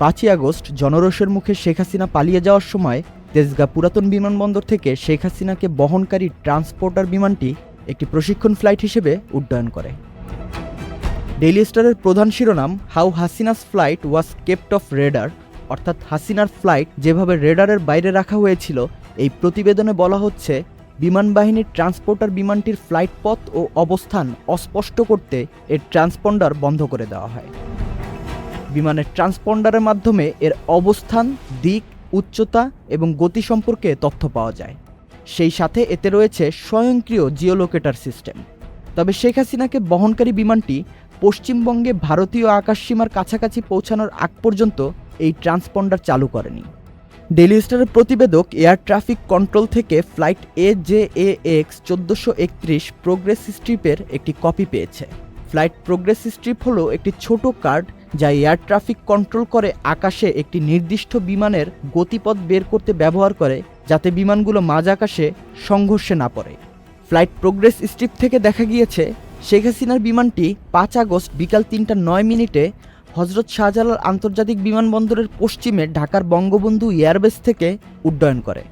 পাঁচই আগস্ট জনরোষের মুখে শেখ হাসিনা পালিয়ে যাওয়ার সময় তেজগাঁ পুরাতন বিমানবন্দর থেকে শেখ হাসিনাকে বহনকারী ট্রান্সপোর্টার বিমানটি একটি প্রশিক্ষণ ফ্লাইট হিসেবে উড্ডয়ন করে। ডেইলি স্টারের প্রধান শিরোনাম, how Hasina's flight was kept off radar, অর্থাৎ হাসিনার ফ্লাইট যেভাবে রেডারের বাইরে রাখা হয়েছিল, এই প্রতিবেদনে বলা হচ্ছে বিমান বাহিনীর ট্রান্সপোর্টার বিমানটির ফ্লাইট পথ ও অবস্থান অস্পষ্ট করতে এর ট্রান্সপন্ডার বন্ধ করে দেওয়া হয়। বিমানের ট্রান্সপন্ডারের মাধ্যমে এর অবস্থান, দিক, উচ্চতা এবং গতি সম্পর্কে তথ্য পাওয়া যায়। সেই সাথে এতে রয়েছে স্বয়ংক্রিয় জিওলোকেটার সিস্টেম। তবে শেখ হাসিনাকে বহনকারী বিমানটি পশ্চিমবঙ্গে ভারতীয় আকাশসীমার কাছাকাছি পৌঁছানোর আগ পর্যন্ত এই ট্রান্সপন্ডার চালু করেনি। ডেলি স্টারের প্রতিবেদক এয়ার ট্রাফিক কন্ট্রোল থেকে flight A J A X চোদ্দোশো একত্রিশ প্রোগ্রেস স্ট্রিপের একটি কপি পেয়েছে। ফ্লাইট প্রোগ্রেস স্ট্রিপ হলো একটি ছোট কার্ড যা এয়ার ট্রাফিক কন্ট্রোল করে আকাশে একটি নির্দিষ্ট বিমানের গতিপথ বের করতে ব্যবহার করে, যাতে বিমানগুলো মাঝ আকাশে সংঘর্ষে না পড়ে। ফ্লাইট প্রোগ্রেস স্ট্রিপ থেকে দেখা গিয়েছে, শেখ হাসিনার বিমানটি পাঁচ আগস্ট বিকাল তিনটা নয় মিনিটে হজরত শাহজালাল আন্তর্জাতিক বিমানবন্দরের পশ্চিমে ঢাকার বঙ্গবন্ধু এয়ারবেস থেকে উড্ডয়ন করে।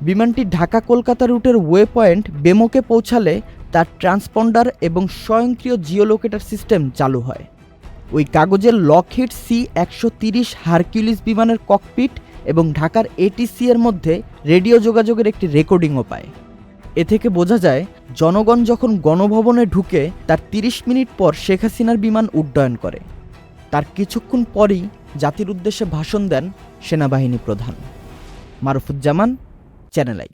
বিমানটি ঢাকা কলকাতা রুটের ওয়ে পয়েন্ট বেমোকে পৌঁছালে তার ট্রান্সপন্ডার এবং স্বয়ংক্রিয় জিওলোকেটার সিস্টেম চালু হয়। ওই কাগজের লকহিট সি একশো তিরিশ হারকিউলিস বিমানের ককপিট এবং ঢাকার এটিসি এর মধ্যে রেডিও যোগাযোগের একটি রেকর্ডিংও পায়। এ থেকে বোঝা যায়, জনগণ যখন গণভবনে ঢুকে তার তিরিশ মিনিট পর শেখ হাসিনার বিমান উড্ডয়ন করে। তার কিছুক্ষণ পরই জাতির উদ্দেশ্যে ভাষণ দেন সেনাবাহিনী প্রধান। Marufuzzaman, channel I.